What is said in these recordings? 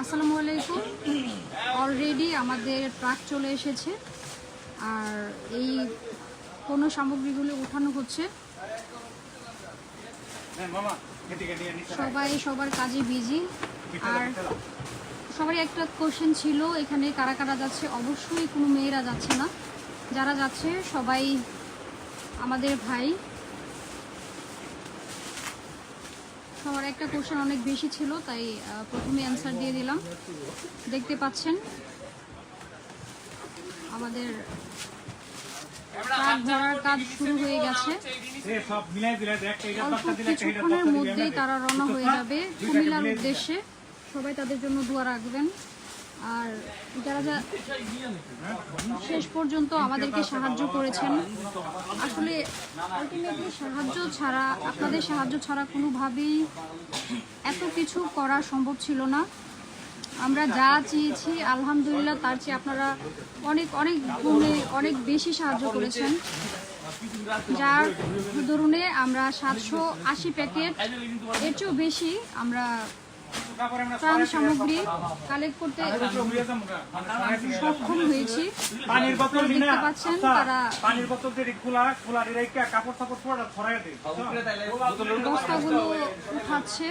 আসসালামু আলাইকুম। অলরেডি আমাদের ট্রাক চলে এসেছে। আর এই পণ্য সামগ্রীগুলো উঠানো হচ্ছে। সবাই সবার কাজে বিজি আর সবারই একটা কোশ্চেন ছিল এখানে কারা কারা যাচ্ছে? অবশ্যই কোনো মেয়েরা যাচ্ছে না। যারা যাচ্ছে সবাই আমাদের ভাই। সবার একটা কোশ্চেন অনেক বেশি ছিল, তাই প্রথমে অ্যান্সার দিয়ে দিলাম। দেখতে পাচ্ছেন, আমাদের কাজ ধরার কাজ শুরু হয়ে গেছে। কিছুক্ষণের মধ্যেই তারা রওনা হয়ে যাবে কুমিল্লার উদ্দেশ্যে। সবাই তাদের জন্য দোয়া রাখবেন। আর যারা যা শেষ পর্যন্ত আমাদেরকে সাহায্য করেছেন, আসলে আলটিমেটলি সাহায্য ছাড়া, আপনাদের সাহায্য ছাড়া কোনোভাবেই এত কিছু করা সম্ভব ছিল না। আমরা যা চেয়েছি, আলহামদুলিল্লাহ তার চেয়ে আপনারা অনেক অনেক গুণে অনেক বেশি সাহায্য করেছেন। যার দরুনে আমরা সাতশো আশি প্যাকেট, এর চেয়েও বেশি আমরা ত্রাণ সামগ্রী কালেক্ট করতে গা। সক্ষম হয়েছি। পানির বোতল দেখতে পাচ্ছেন তারা পানির বোতল দিয়ে খোলা খোলা রেখে কাপড় ছড়াই দে বস্তাগুলো উঠাচ্ছে।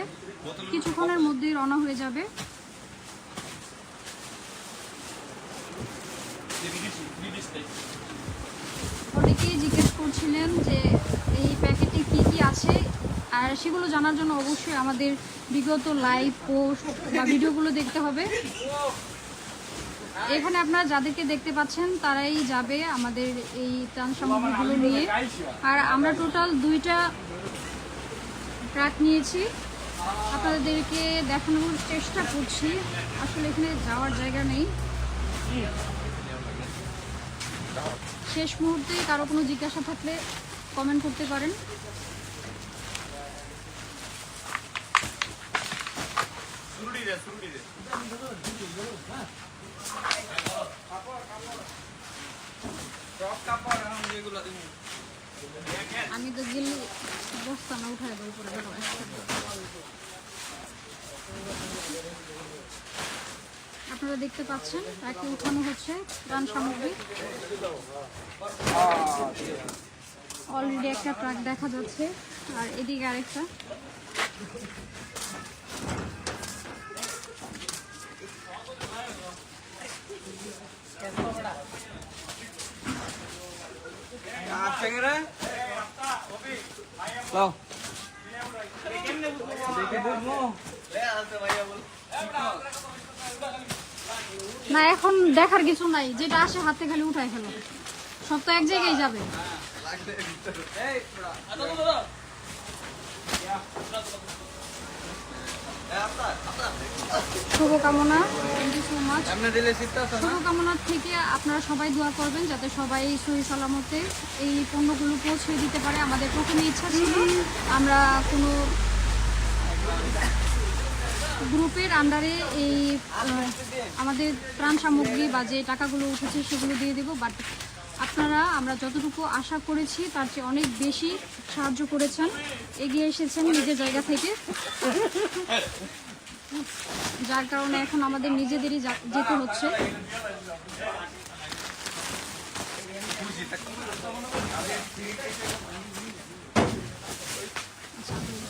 কিছুক্ষণের মধ্যেই রওনা হয়ে যাবে। অনেকেই জিজ্ঞেস করছিলেন যে এই প্যাকেটে কি কি আছে? আর সেগুলো জানার জন্য অবশ্যই আমাদের বিগত লাইভ পোস্ট বা ভিডিওগুলো দেখতে হবে। এখানে আপনারা যাদেরকে দেখতে পাচ্ছেন, তারাই যাবে আমাদের এই ত্রাণ সামগ্রীগুলো নিয়ে। আর আমরা টোটাল দুইটা ট্রাক নিয়েছি। আপনাদেরকে দেখানোর চেষ্টা করছি। আসলে এখানে যাওয়ার জায়গা নেই। শেষ মুহূর্তে কারও কোনো জিজ্ঞাসা থাকলে কমেন্ট করতে পারেন। আমি তো গেলে বস্তা না উঠায় দেবো পরে আপনারা দেখতে পাচ্ছেন তাকে উঠানো হচ্ছে গান সামগ্রী। অলরেডি একটা ট্রাক দেখা যাচ্ছে, আর এদিকে আরেকটা। না এখন দেখার কিছু নাই। যেটা আসে হাতে খালি উঠায় ফেলো। সব তো এক জায়গায় যাবে। শুভকামনা। থ্যাংক ইউ সো মাচ শুভকামনার থেকে আপনারা সবাই দোয়া করবেন যাতে সবাই সহি সালামতে এই পণ্যগুলো পৌঁছে দিতে পারে। আমাদের প্রথমে ইচ্ছা ছিল আমরা কোনো গ্রুপের আন্ডারে এই আমাদের ত্রাণ সামগ্রী বা যে টাকাগুলো উঠেছে সেগুলো দিয়ে দেবো বাট আপনারা, আমরা যতটুকু আশা করেছি, তার চেয়ে অনেক বেশি সাহায্য করেছেন। এগিয়ে এসেছেন নিজের জায়গা থেকে। যার কারণে এখন আমাদের নিজেদেরই যেতে হচ্ছে।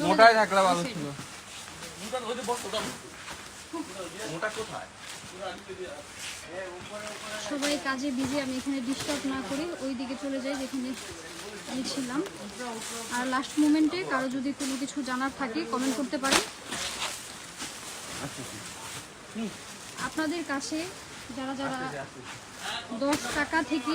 মোটাই থাকলে ভালো ছিল। সবাই কাজে বিজি আমি এখানে ডিস্টার্ব না করি। ওই দিকে চলে যাই যেখানে আমি ছিলাম। আর লাস্ট মোমেন্টে কারও যদি কোনো কিছু জানার থাকে কমেন্ট করতে পারে আপনাদের কাছে যারা যারা দশ টাকা থেকে